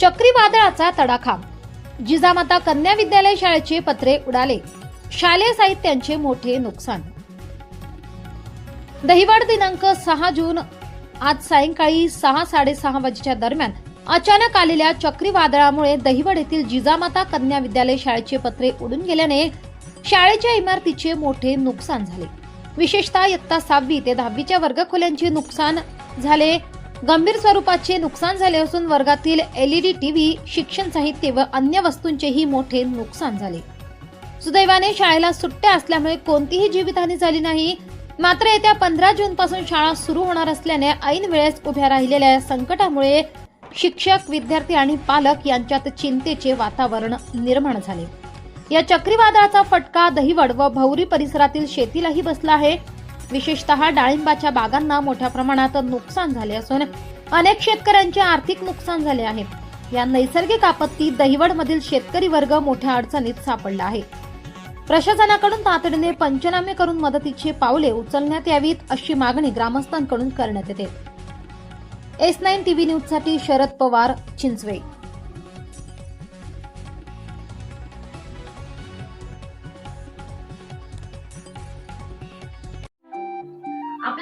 चक्रीवादळाचा तडाखा. जिजामाता कन्या विद्यालय शाळेचे पत्रे उडाले. शालेय साहित्यांचे मोठे नुकसान. दहिवाड दिनांक सहा जून आज सायंकाळी सहा साडेसहा वाजेच्या दरम्यान अचानक आलेल्या चक्रीवादळामुळे दहिवड येथील जिजामाता कन्या विद्यालय शाळेचे पत्रे उडून गेल्याने शाळेच्या इमारतीचे मोठे नुकसान झाले. विशेषतः इयत्ता सहावी ते दहावीच्या वर्गखोल्यांचे नुकसान झाले. गंभीर स्वरूपाचे नुकसान झाले असून वर्गातील एलईडी टीव्ही शिक्षण साहित्य व अन्य वस्तूंचेही मोठे नुकसान झाले. सुदैवाने शाळेला सुट्ट्या असल्यामुळे कोणतीही जीवितहानी झाली नाही. मात्र येत्या पंधरा जून पासून शाळा सुरू होणार असल्याने ऐन वेळेस उभ्या राहिलेल्या या संकटामुळे शिक्षक विद्यार्थी आणि पालक यांच्यात चिंतेचे वातावरण निर्माण झाले. या चक्रीवादळाचा फटका दहिवड व भौरी परिसरातील शेतीलाही बसला आहे. विशेषतः डाळिंबाच्या बागांना मोठ्या प्रमाणात नुकसान झाले असून अनेक शेतकऱ्यांचे आर्थिक नुकसान झाले आहे. या नैसर्गिक आपत्तीत दहिवडमधील शेतकरी वर्ग मोठ्या अडचणीत सापडला आहे. प्रशासनाकडून तातडीने पंचनामे करून मदतीची पावले उचलण्यात यावीत अशी मागणी ग्रामस्थांकडून करण्यात येते. एस नाईन टीव्ही न्यूजसाठी शरद पवार चिंचवे.